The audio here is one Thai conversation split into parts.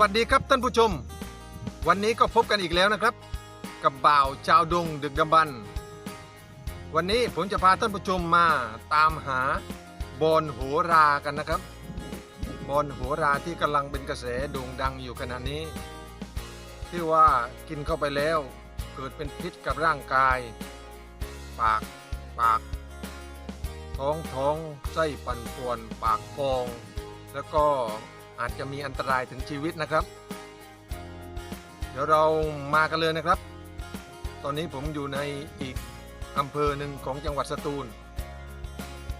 วัสดีครับท่านผู้ชม วันนี้ก็พบกันอีกแล้วนะครับ กับบ่าวชาวดงดึกดำบรรวันนี้ผมจะพาท่านผู้ชมมาตามหาบอนโหรากันนะครับ บอนโหราที่กำลังเป็นกระแสโด่งดังอยู่ขณะนี้ ที่ว่ากินเข้าไปแล้วเกิดเป็นพิษกับร่างกาย ปากปาก ท้องท้องไส้ปั่นป่วนปากพอง แล้วก็ อาจจะมีอันตรายถึงชีวิตนะครับ เดี๋ยวเรามากันเลยนะครับ ตอนนี้ผมอยู่ในอีกอำเภอหนึ่งของจังหวัดสตูล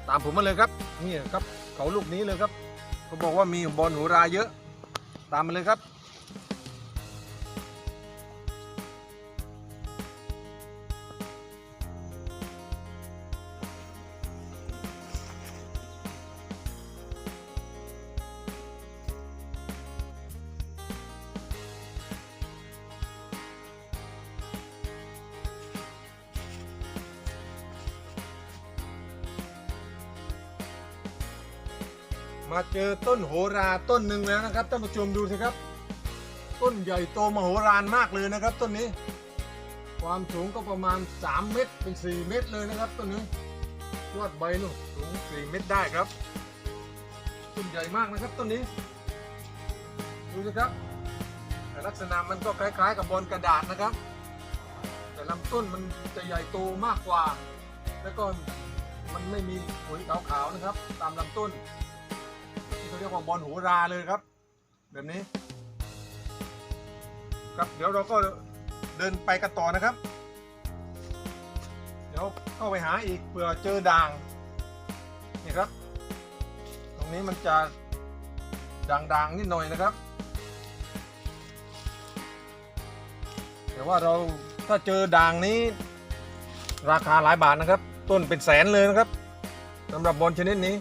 ตามผมมาเลยครับนี่ครับเขาลูกนี้เลยครับเขาบอกว่ามีบอลหูราเยอะ ตามมาเลยครับ มาเจอต้นโหราต้นหนึ่งแล้วนะครับท่านผู้ชมดูสิครับ ต้นใหญ่โตมโหฬารมากเลยนะครับ ต้นนี้ ความสูงก็ประมาณ 3 เมตรเป็น 4 เมตรเลยนะครับ ต้นนี้ยอดใบนู่นสูง 4 เมตรได้ครับ ต้นใหญ่มากนะครับต้นนี้ ดูสิครับ แต่ลักษณะมันก็คล้าย ๆ กับบอลกระดาษนะครับ แต่ลำต้นมันจะใหญ่โตมากกว่า แล้วก็มันไม่มีขุยขาวๆนะครับ ตามลำต้น เรียกว่าบอลหูราเลยครับ แบบนี้ ครับเดี๋ยวเราก็เดินไปกันต่อนะครับ เดี๋ยวเข้าไปหาอีกเผื่อเจอด่างนี่ครับ ตรงนี้มันจะด่างๆนิดหน่อยนะครับ แต่ว่าเราถ้าเจอด่างนี้ ราคาหลายบาทนะครับ ต้นเป็นแสนเลยนะครับสำหรับบอลชนิดนี้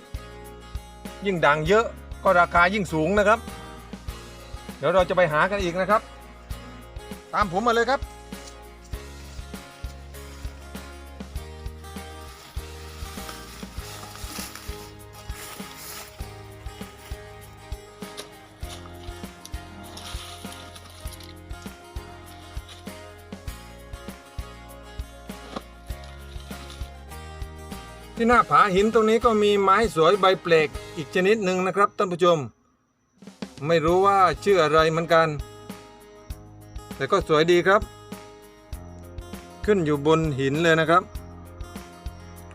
ยิ่งด่างเยอะ ก็ราคายิ่งสูงนะครับ เดี๋ยวเราจะไปหากันอีกนะครับ ตามผมมาเลยครับ ที่หน้าผาหินตรงนี้ก็มีไม้สวยใบเปลกอีกชนิดหนึ่งนะครับท่านผู้ชม ไม่รู้ว่าชื่ออะไรเหมือนกัน แต่ก็สวยดีครับ ขึ้นอยู่บนหินเลยนะครับ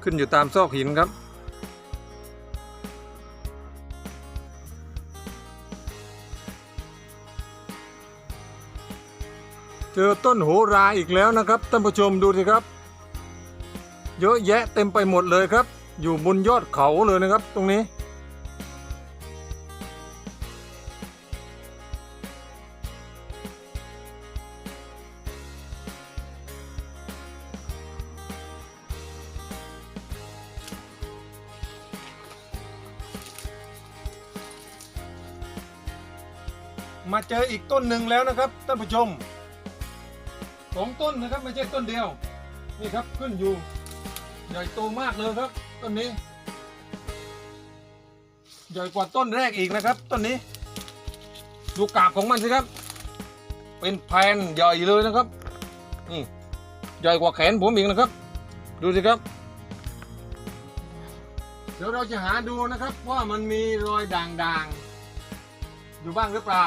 ขึ้นอยู่ตามซอกหินครับ เจอต้นโหราอีกแล้วนะครับท่านผู้ชมดูสิครับ เยอะแยะเต็มไปหมดเลยครับ อยู่บนยอดเขาเลยนะครับ ตรงนี้ มาเจออีกต้นหนึ่งแล้วนะครับท่านผู้ชมสองต้นนะครับไม่ใช่ต้นเดียว นี่ครับขึ้นอยู่ ใหญ่โตมากเลยครับต้นนี้ ใหญ่กว่าต้นแรกอีกนะครับ ต้นนี้ ดูกาบของมันสิครับ เป็นแผ่นใหญ่เลยนะครับนี่ใหญ่กว่าแขนผมอีกนะครับ ดูสิครับ เดี๋ยวเราจะหาดูนะครับ ว่ามันมีรอยด่างๆอยู่บ้างหรือเปล่า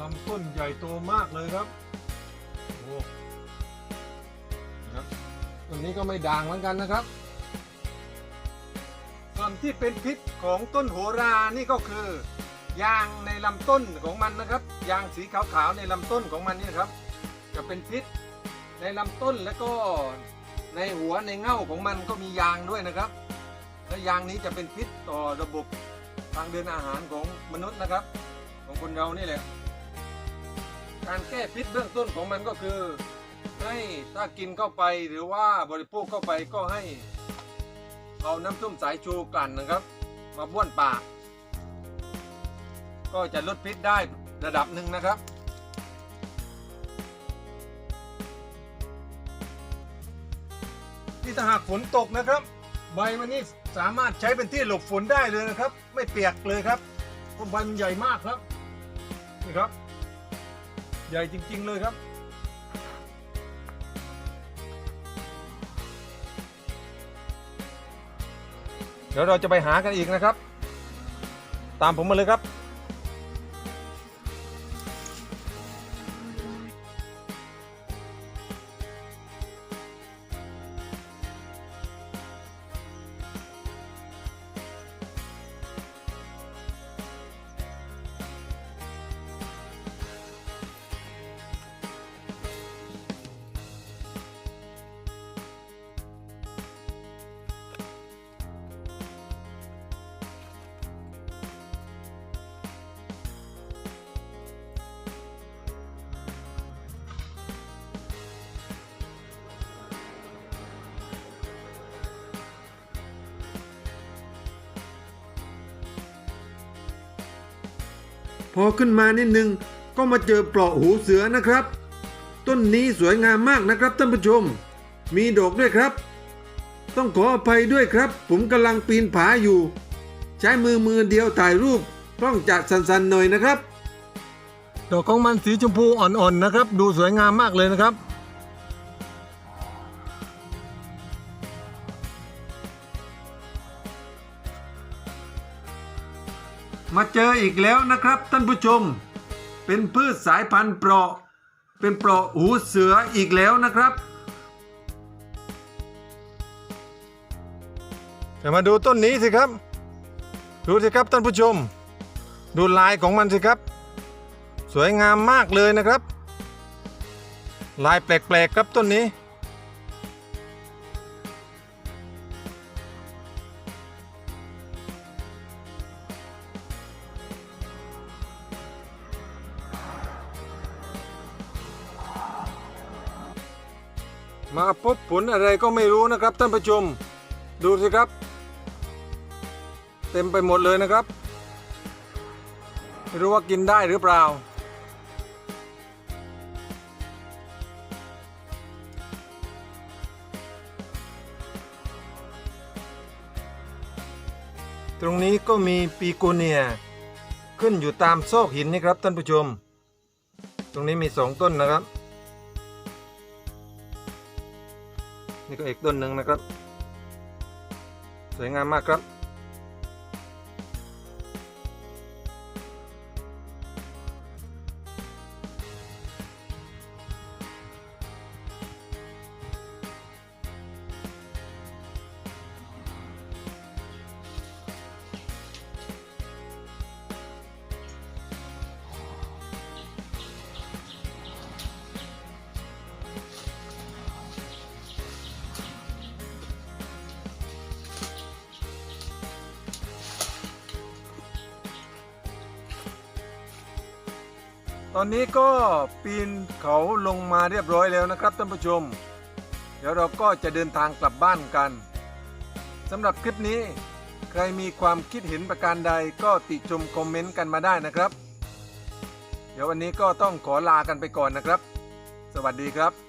ลำต้นใหญ่โตมากเลยครับ นะครับต้นนี้ก็ไม่ด่างเหมือนกันนะครับส่วนที่เป็นพิษของต้นโหรานี่ก็คือยางในลำต้นของมันนะครับ ยางสีขาวๆในลำต้นของมันนี่ครับ จะเป็นพิษในลำต้นแล้วก็ในหัวในเง่าของมันก็มียางด้วยนะครับ และยางนี้จะเป็นพิษต่อระบบทางเดินอาหารของมนุษย์นะครับ ของคนเรานี่แหละ การแก้พิษเบื้องต้นของมันก็คือ ให้ถ้ากินเข้าไปหรือว่าบริโภคเข้าไปก็ให้ เอาน้ำส้มสายชูกลั่นนะครับ มาบ้วนปาก ก็จะลดพิษได้ระดับหนึ่งนะครับที่ถ้าหากฝนตกนะครับ ใบมันนี่สามารถใช้เป็นที่หลบฝนได้เลยนะครับ ไม่เปียกเลยครับเพราะใบมันใหญ่มากครับนี่ครับ ใหญ่จริง ๆ เลยครับ เดี๋ยวเราจะไปหากันอีกนะครับ ตามผมมาเลยครับ อขึ้นมานิดนึง ก็มาเจอเปลาะหูเสือนะครับ ต้นนี้สวยงามมากนะครับท่านผู้ชม มีดอกด้วยครับ ต้องขออภัยด้วยครับ ผมกำลังปีนผาอยู่ ใช้มือมือเดียวถ่ายรูปกล้องจะสั่นๆหน่อยนะครับ ดอกของมันสีชมพูอ่อนๆนะครับ ดูสวยงามมากเลยนะครับ มาเจออีกแล้วนะครับท่านผู้ชม เป็นพืชสายพันธุ์เปราะ เป็นเปราะหูเสืออีกแล้วนะครับจะมาดูต้นนี้สิครับ ดูสิครับท่านผู้ชม ดูลายของมันสิครับ สวยงามมากเลยนะครับ ลายแปลกๆครับต้นนี้ มาพบผลอะไรก็ไม่รู้นะครับท่านผู้ชม ดูสิครับ เต็มไปหมดเลยนะครับ ไม่รู้ว่ากินได้หรือเปล่า ตรงนี้ก็มีปีโกเนีย ขึ้นอยู่ตามซอกหินนี่ครับท่านผู้ชม ตรงนี้มีสองต้นนะครับ นี่ก็อีกต้นหนึ่งนะครับ สวยงามมากครับ อนนี้ก็ปีนเขาลงมาเรียบร้อยแล้วนะครับท่านผู้ชม เดี๋ยวเราก็จะเดินทางกลับบ้านกันสำหรับคลิปนี้ใครมีความคิดเห็นประการใดก็ติชมคอมเมนต์กันมาได้นะครับ เดี๋ยววันนี้ก็ต้องขอลากันไปก่อนนะครับ สวัสดีครับ